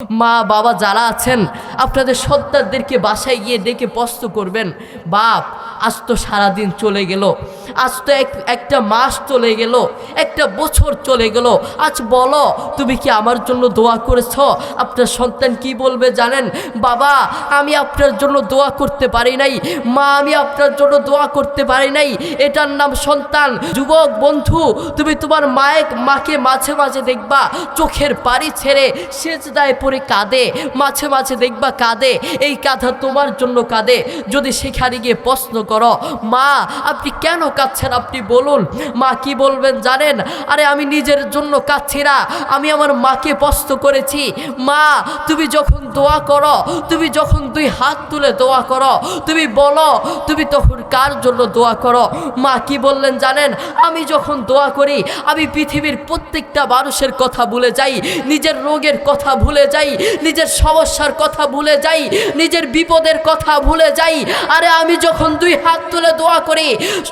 মা বাবা যারা আছেন আপনাদের সন্তানদেরকে বাসায় গিয়ে ডেকে প্রশ্ন করবেন। বাপ আজ তো সারাদিন চলে গেল। আজ তো এক, একটা মাস চলে গেল। একটা বছর চলে গেল। আজ বলো, তুমি কি আমার জন্য দোয়া করেছ? আপনার সন্তান কি বলবে জানেন? বাবা, আমি আপনার জন্য দোয়া করতে পারি নাই। মা, আমি আপনার জন্য দোয়া করতে পারি নাই। এটার নাম সন্তান। যুবক, বন্ধু, তুমি তোমার মায়ের, মাকে মাঝে মাঝে দেখবা, চোখের পাড়ি ছেড়ে সেজদায় পড়ে কাঁদে। মাঝে মাঝে দেখবা কাঁদে। এই কাঁধা তোমার জন্য কাঁদে। যদি সেখানে গিয়ে প্রশ্ন করো। মা, আপনি কেন কাঁদছেন? আপনি বলুন। মা কি বলবেন জানেন? আরে আমি নিজের জন্য কাঁদছি না। আমি আমার মাকে প্রশ্ন করেছি। মা, তুমি যখন দোয়া করো, তুমি যখন দুই হাত তুলে দোয়া করো, তুমি বলো, তুমি তখন কার জন্য দোয়া করো? মা কি বললেন জানেন? আমি যখন দোয়া করি, আমি পৃথিবীর প্রত্যেকটা মানুষের কথা ভুলে যাই, নিজের রোগের কথা ভুলে যাই, নিজের সমস্যার কথা ভুলে যাই, নিজের বিপদের কথা ভুলে যাই। আরে আমি যখন দুই হাত তুলে দোয়া করি।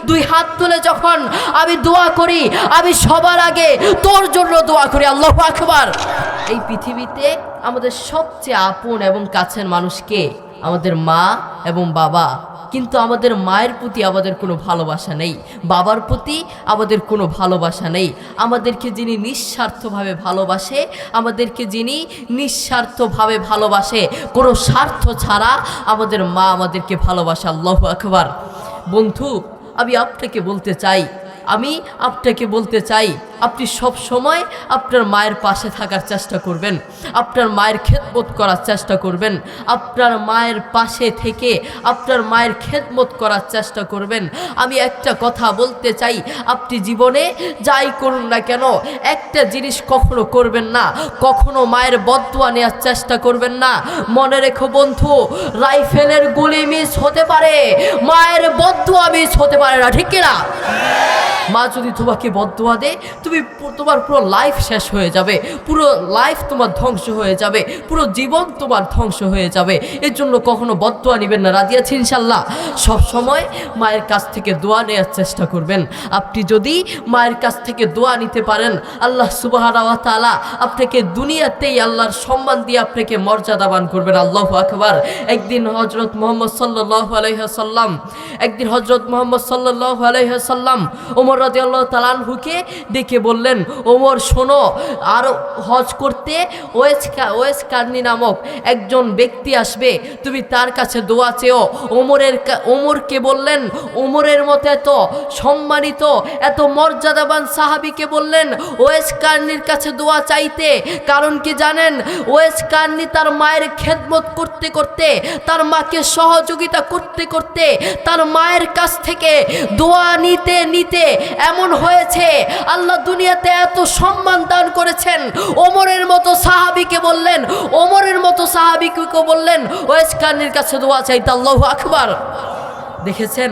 দুই হাত তুলে যখন আমি দোয়া করি, আমি সবার আগে তোর জন্য দোয়া করি। আল্লাহ আকবার। এই পৃথিবীতে আমাদের সবচেয়ে আপন এবং কাছের মানুষকে আমাদের মা এবং বাবা। কিন্তু আমাদের মায়ের প্রতি আমাদের কোনো ভালোবাসা নেই, বাবার প্রতি আমাদের কোনো ভালোবাসা নেই। আমাদেরকে যিনি নিঃস্বার্থভাবে ভালোবাসে, আমাদেরকে যিনি নিঃস্বার্থভাবে ভালোবাসে, কোনো স্বার্থ ছাড়া আমাদের মা আমাদেরকে ভালোবাসা। আল্লাহ আকবার। বন্ধু, আমি আপনাকে বলতে চাই আমি আপনাকে বলতে চাই, আপনি সব সময় আপনার মায়ের পাশে থাকার চেষ্টা করবেন। আপনার মায়ের খেদমত করার চেষ্টা করবেন। আপনার মায়ের পাশে থেকে আপনার মায়ের খেদমত করার চেষ্টা করবেন। আমি একটা কথা বলতে চাই, আপনি জীবনে যাই করুন না কেন, একটা জিনিস কখনো করবেন না, কখনো মায়ের বদুয়া নেওয়ার চেষ্টা করবেন না। মনে রেখো বন্ধু, রাইফেলের গুলি মিস হতে পারে, মায়ের বদুয়া মিস হতে পারে না, ঠিক কিনা? মা যদি তোমাকে বদুয়া দেয়, তুমি তোমার পুরো লাইফ শেষ হয়ে যাবে। পুরো লাইফ তোমার ধ্বংস হয়ে যাবে। পুরো জীবন তোমার ধ্বংস হয়ে যাবে। এর জন্য কখনো বদুয়া নেবেন না। রাজি আছে ইনশাল্লাহ সব সময় মায়ের কাছ থেকে দোয়া নেওয়ার চেষ্টা করবেন। আপনি যদি মায়ের কাছ থেকে দোয়া নিতে পারেন, আল্লাহ সুবাহ তালা আপনাকে দুনিয়াতেই আল্লাহর সম্মান দিয়ে আপনাকে মর্যাদাবান করবেন। আল্লাহ আকবার। একদিন হজরত মোহাম্মদ সাল্লাহ আলহ্লাম একদিন হজরত মোহাম্মদ সাল্লাহ আলহ্লাম ওমর রাজি আল্লাহ তালানহুকে ডেকে বললেন, ওমর, শোনো, আর হজ করতে ওয়েস ওয়েস কার্নি নামক একজন ব্যক্তি আসবে, তুমি তার কাছে দোয়া চেও। ওমরের ওমরকে বললেন, ওমরের মতো এত সম্মানিত, এত মর্যাদাবান সাহাবিকে বললেন ওয়েস কার্নির কাছে দোয়া চাইতে। কারণ কি জানেন ওয়েস কার্নি তার মায়ের খেদমত করতে করতে, তার মাকে সহযোগিতা করতে করতে, তার মায়ের কাছ থেকে দোয়া নিতে নিতে এমন হয়েছে। আল্লাহ দুনিয়াতে এত সম্মান দান করেছেন। ওমরের মতো সাহাবিকে বললেন, ওমরের মতো সাহাবিকে বললেন ওয়েস কানির কাছে দোয়া চাইতে আল্লাহ আকবার। দেখেছেন,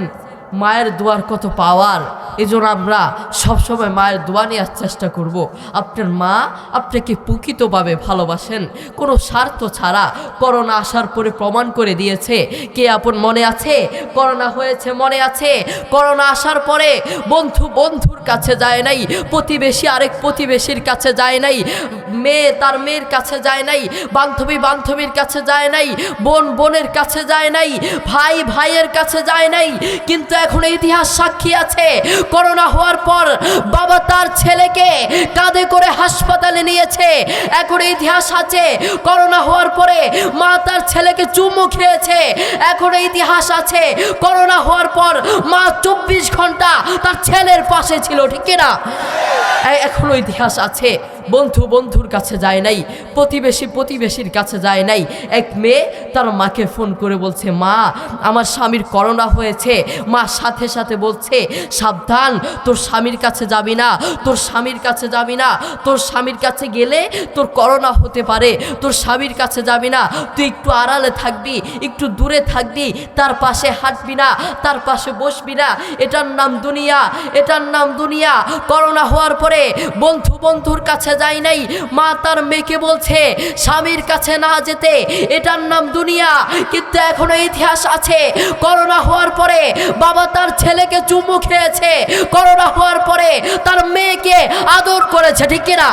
মায়ের দোয়ার কত পাওয়ার। এই জন্য আমরা সবসময় মায়ের দোয়া নেওয়ার চেষ্টা করব। আপনার মা আপনাকে প্রকৃতভাবে ভালোবাসেন। কোনো স্বার্থ ছাড়া করোনা আসার পরে প্রমাণ করে দিয়েছে। কে আপন মনে আছে? করোনা হয়েছে মনে আছে। করোনা আসার পরে বন্ধু বন্ধুর কাছে যায় নাই। প্রতিবেশী আরেক প্রতিবেশীর কাছে যায় নাই। মেয়ে তার মেয়ের কাছে যায় নাই। বান্ধবী বান্ধবীর কাছে যায় নাই। বোন বোনের কাছে যায় নাই। ভাই ভাইয়ের কাছে যায় নাই। কিন্তু এখন ইতিহাস সাক্ষী আছে। করোনা হওয়ার পর বাবা তার ছেলেকে কাঁধে করে হাসপাতালে নিয়েছে। এখন ইতিহাস আছে, করোনা হওয়ার পরে মা তার ছেলেকে চুমু খেয়েছে। এখন ইতিহাস আছে, করোনা হওয়ার পর মা চব্বিশ ঘণ্টা তার ছেলের পাশে ছিল, ঠিক কিনা? এখনও ইতিহাস আছে। বন্ধু বন্ধুর কাছে যায় নাই, প্রতিবেশী প্রতিবেশীর কাছে যায় নাই। এক মেয়ে তার মাকে ফোন করে বলছে, মা, আমার স্বামীর করোনা হয়েছে। মা সাথে সাথে বলছে, সাবধান, তোর স্বামীর কাছে যাবি না, তোর স্বামীর কাছে যাবি না, তোর স্বামীর কাছে গেলে তোর করোনা হতে পারে, তোর স্বামীর কাছে যাবি না, তুই একটু আড়ালে থাকবি, একটু দূরে থাকবি, তার পাশে হাঁটবি না, তার পাশে বসবি না, এটার নাম দুনিয়া, এটার নাম দুনিয়া, করোনা হওয়ার পরে বন্ধু বন্ধুর কাছে যায় নাই। মা তার মেয়েকে বলছে, স্বামীর কাছে না যেতে, এটার নাম দুনিয়া, কিন্তু এখনও ইতিহাস আছে। করোনা হওয়ার পরে বাবা তার ছেলেকে চুমু খেয়েছে। করোনা হওয়ার পরে তার মেয়েকে আদর করেছে, ঠিক কিনা?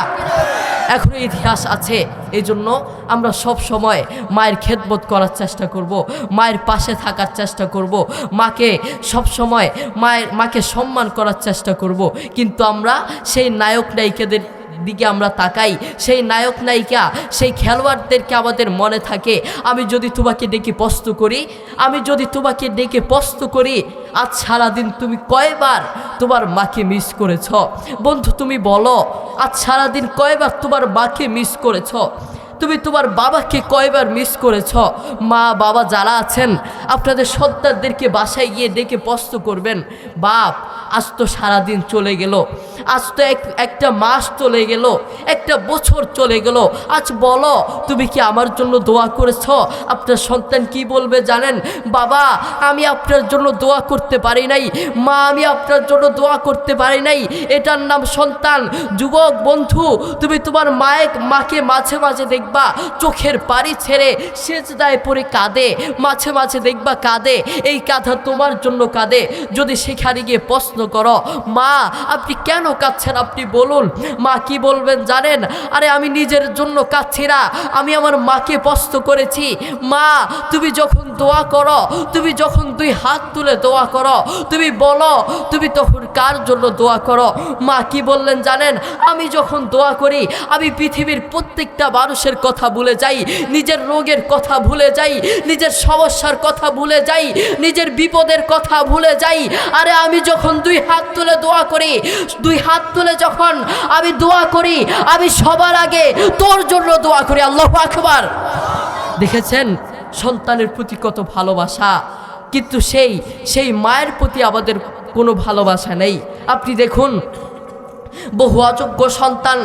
এখনও ইতিহাস আছে এই জন্য আমরা সব সময় মায়ের খেদমত করার চেষ্টা করব, মায়ের পাশে থাকার চেষ্টা করব, মাকে সব সময় মায়ের, মাকে সম্মান করার চেষ্টা করব। কিন্তু আমরা সেই নায়ক নায়িকাদের দিকে আমরা তাকাই, সেই নায়ক নায়িকা, সেই খেলোয়াড়দেরকে আমাদের মনে থাকে, আমি যদি তোমাকে ডেকে পস্ত করি, আমি যদি তোমাকে ডেকে পস্ত করি, আজ সারাদিন তুমি কয়বার তোমার মাকে মিস করেছ? বন্ধু, তুমি বলো, আজ সারাদিন কয়বার তোমার মাকে মিস করেছ? তুমি তোমার বাবাকে কয়বার মিস করেছ? মা, বাবা যারা আছেন, আপনাদের সন্তানদেরকে বাসায় গিয়ে ডেকে প্রস্ত করবেন, বাপ, আজ তো সারাদিন চলে গেল, আজ তো এক, একটা মাস চলে গেল, একটা বছর চলে গেল, আজ বলো, তুমি কি আমার জন্য দোয়া করেছ? আপনার সন্তান কি বলবে জানেন? বাবা, আমি আপনার জন্য দোয়া করতে পারি নাই, মা, আমি আপনার জন্য দোয়া করতে পারি নাই, এটার নাম সন্তান। যুবক, বন্ধু, তুমি তোমার মায়ের, মাকে মাঝে মাঝে দেখবা চোখের পাড়ি ছেড়ে সেচদায় পড়ে কাঁদে, মাঝে মাঝে দেখবা কাঁদে, এই কাঁধা তোমার জন্য কাঁদে। যদি সেখানে গিয়ে প্রশ্ন করো, মা, আপনি কেন কাঁদছেন? আপনি বলুন। মা কি বলবেন জানেন? আরে, আমি নিজের জন্য কাঁদছি না, আমি আমার মাকে প্রশ্ন করেছি, মা, তুমি যখন দোয়া করো, তুমি যখন দুই হাত তুলে দোয়া করো, তুমি বলো, তুমি তখন কার জন্য দোয়া করো? মা কি বললেন জানেন? আমি যখন দোয়া করি, আমি পৃথিবীর প্রত্যেকটা মানুষের কথা ভুলে যাই, নিজের রোগের কথা ভুলে যাই, নিজের সমস্যার কথা ভুলে যাই, নিজের বিপদের কথা ভুলে যাই। আরে আমি যখন দুই হাত তুলে দোয়া করি, দুই হাত তুলে যখন আমি দোয়া করি, আমি সবার আগে তোর জন্য দোয়া করি, আল্লাহ আকবার। দেখেছেন? সন্তানের প্রতি কত ভালোবাসা, কিন্তু সেই সেই মায়ের প্রতি আমাদের কোনো ভালোবাসা নেই। আপনি দেখুন, বহু অযোগ্য সন্তান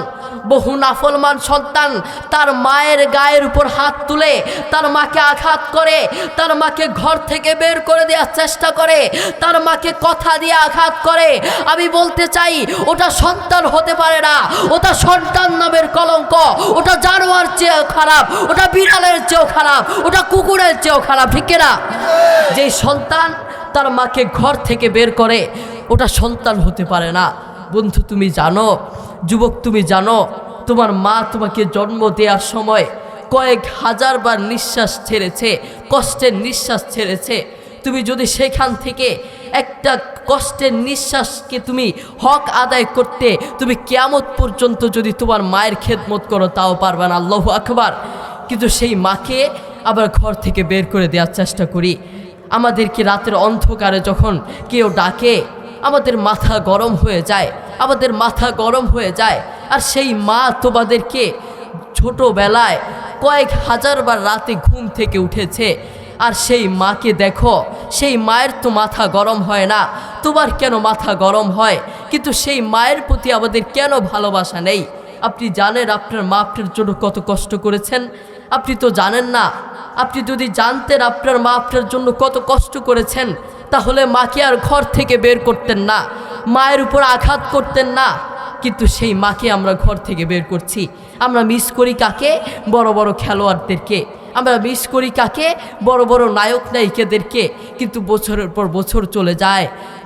বহু নাফলমান সন্তান তার মায়ের গায়ের উপর হাত তুলে, তার মাকে আঘাত করে, তার মাকে ঘর থেকে বের করে দেওয়ার চেষ্টা করে, তার মাকে কথা দিয়ে আঘাত করে। আমি বলতে চাই, ওটা সন্তান হতে পারে না। ওটা সন্তান নামের কলঙ্ক। ওটা জানোয়ার চেয়েও খারাপ। ওটা বিড়ালের চেয়েও খারাপ। ওটা কুকুরের চেয়েও খারাপ। ঠিক না যেই সন্তান তার মাকে ঘর থেকে বের করে, ওটা সন্তান হতে পারে না। বন্ধু, তুমি জানো যুবক, তুমি জানো, তোমার মা তোমাকে জন্ম দেওয়ার সময় কয়েক হাজার বার নিঃশ্বাস ছেড়েছে, কষ্টের নিঃশ্বাস ছেড়েছে। তুমি যদি সেখান থেকে একটা কষ্টের নিঃশ্বাসকে তুমি হক আদায় করতে, তুমি কেয়ামত পর্যন্ত যদি তোমার মায়ের খেদমত করো, তাও পারবে না। আল্লাহ আকবার। কিন্তু সেই মাকে আবার ঘর থেকে বের করে দেওয়ার চেষ্টা করি। আমাদেরকে রাতের অন্ধকারে যখন কেউ ডাকে, আমাদের মাথা গরম হয়ে যায়। আমাদের মাথা গরম হয়ে যায়। আর সেই মা তোমাদেরকে ছোটোবেলায় কয়েক হাজারবার রাতে ঘুম থেকে উঠেছে। আর সেই মাকে দেখো, সেই মায়ের তো মাথা গরম হয় না। তোমার কেন মাথা গরম হয়? কিন্তু সেই মায়ের প্রতি আমাদের কেন ভালোবাসা নেই? আপনি জানেন আপনার মা আপনার জন্য কত কষ্ট করেছেন? আপনি তো জানেন না। আপনি যদি জানতেন আপনার মা আপনার জন্য কত কষ্ট করেছেন, তাহলে মাকে আর ঘর থেকে বের করতেন না। মায়ের উপর আঘাত করতেন না। কিন্তু সেই মাকে আমরা ঘর থেকে বের করছি। আমরা মিস করি কাকে? বড় বড় খেলোয়াড়দেরকে। আমরা মিস করি কাকে? বড় বড় নায়ক নায়িকাদেরকে। কিন্তু বছরের পর বছর চলে যায়,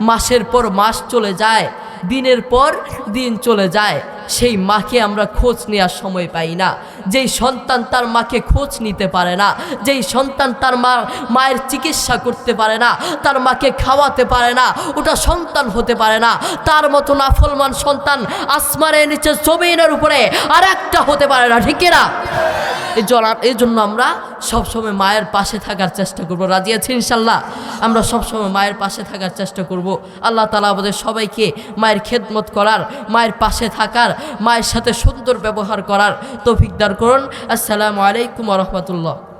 মাসের পর মাস চলে যায়, দিনের পর দিন চলে যায়। সেই মাকে আমরা খোঁজ নেওয়ার সময় পাই না। যেই সন্তান তার মাকে খোঁজ নিতে পারে না, যেই সন্তান তার মা, মায়ের চিকিৎসা করতে পারে না, তার মাকে খাওয়াতে পারে না, ওটা সন্তান হতে পারে না। তার মতো নাফলমান সন্তান আসমানের নিচে জমিনের উপরে আর একটা হতে পারে না, ঠিক এই জলার এই জন্য আমরা সবসময় মায়ের পাশে থাকার চেষ্টা করব। রাজি আছি ইনশাল্লাহ? আমরা সবসময় মায়ের পাশে থাকার চেষ্টা করব। আল্লাহ তালা আমাদের সবাইকে মায়ের খেদমত করার, মায়ের পাশে থাকার, মায়ের সাথে সুন্দর ব্যবহার করার তৌফিক দার করুন। আসসালামু আলাইকুম রহমতুল্লাহ।